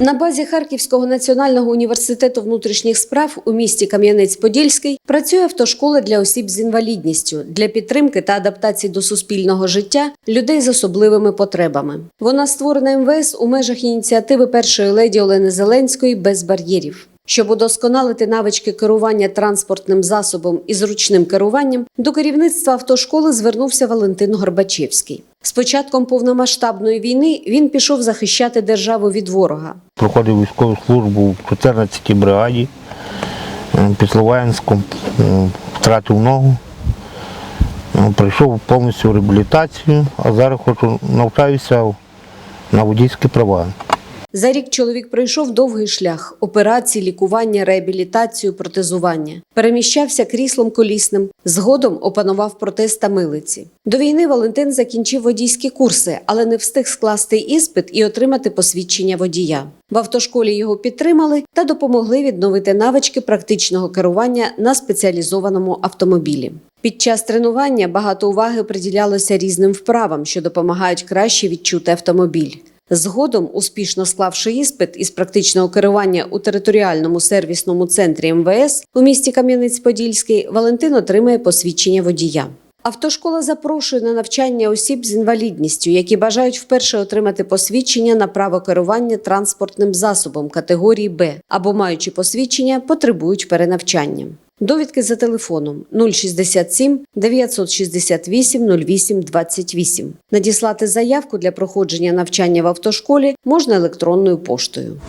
На базі Харківського національного університету внутрішніх справ у місті Кам'янець-Подільський працює автошкола для осіб з інвалідністю для підтримки та адаптації до суспільного життя людей з особливими потребами. Вона створена МВС у межах ініціативи першої леді Олени Зеленської без бар'єрів. Щоб удосконалити навички керування транспортним засобом і зручним керуванням, до керівництва автошколи звернувся Валентин Горбачевський. З початком повномасштабної війни він пішов захищати державу від ворога. Проходив військову службу в 14-й бригаді е, під Слов'янськом, е, втратив ногу. прийшов повністю в реабілітацію, а зараз хочу навчаюся на водійські права. За рік чоловік пройшов довгий шлях операції, лікування, реабілітацію, протезування. Переміщався кріслом колісним. Згодом опанував протез та милиці. До війни Валентин закінчив водійські курси, але не встиг скласти іспит і отримати посвідчення водія. В автошколі його підтримали та допомогли відновити навички практичного керування на спеціалізованому автомобілі. Під час тренування багато уваги приділялося різним вправам, що допомагають краще відчути автомобіль. Згодом, успішно склавши іспит із практичного керування у територіальному сервісному центрі МВС у місті Кам'янець-Подільський, Валентин отримає посвідчення водія. Автошкола запрошує на навчання осіб з інвалідністю, які бажають вперше отримати посвідчення на право керування транспортним засобом категорії Б або маючи посвідчення, потребують перенавчання. Довідки за телефоном 067 968 08 28. Надіслати заявку для проходження навчання в автошколі можна електронною поштою.